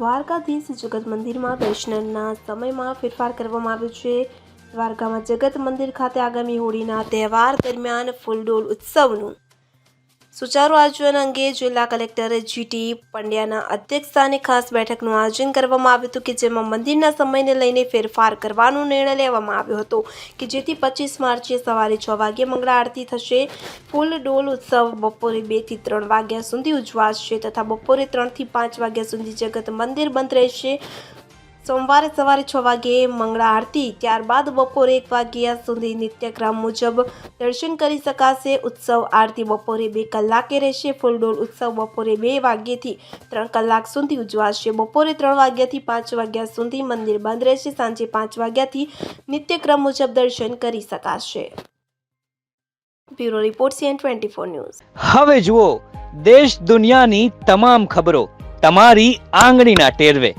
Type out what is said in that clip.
દ્વારકાધીશ જગત મંદિરમાં દર્શનના સમયમાં ફેરફાર કરવામાં આવ્યો છે. દ્વારકામાં જગત મંદિર ખાતે આગામી હોળીના તહેવાર દરમિયાન ફૂલડોલ ઉત્સવનું સુચારુ આયોજન અંગે જિલ્લા કલેક્ટર જીટી પંડ્યાના અધ્યક્ષસ્થાને ખાસ બેઠકનું આયોજન કરવામાં આવ્યું હતું કે જેમાં મંદિરના સમયને લઈને ફેરફાર કરવાનો નિર્ણય લેવામાં આવ્યો હતો કે જેથી પચીસ માર્ચે સવારે છ વાગ્યે મંગળા આરતી થશે. ફૂલ ડોલ ઉત્સવ બપોરે બેથી ત્રણ વાગ્યા સુધી ઉજવાશે તથા બપોરે ત્રણથી પાંચ વાગ્યા સુધી જગત મંદિર બંધ રહેશે. સોમવારે સવારે છ વાગ્યે મંગળા આરતી, ત્યારબાદ બપોરે એક વાગ્યા સુધી નિત્યક્રમ મુજબ દર્શન કરી શકાશે. ઉત્સવ આરતી બપોરે બે કલાકે રહેશે ફૂલડોલ ઉત્સવ બપોરે બે વાગ્યેથી ત્રણ કલાક સુધી ઉજવાશે. બપોરે ત્રણ વાગ્યાથી પાંચ વાગ્યા સુધી મંદિર બંધ રહેશે, સાંજે પાંચ વાગ્યાથી નિત્યક્રમ મુજબ દર્શન કરી શકાશે. Bureau report CN twenty four news. હવે જુઓ, દેશ દુનિયાની તમામ ખબરો તમારી આંગળીના ટેરવે.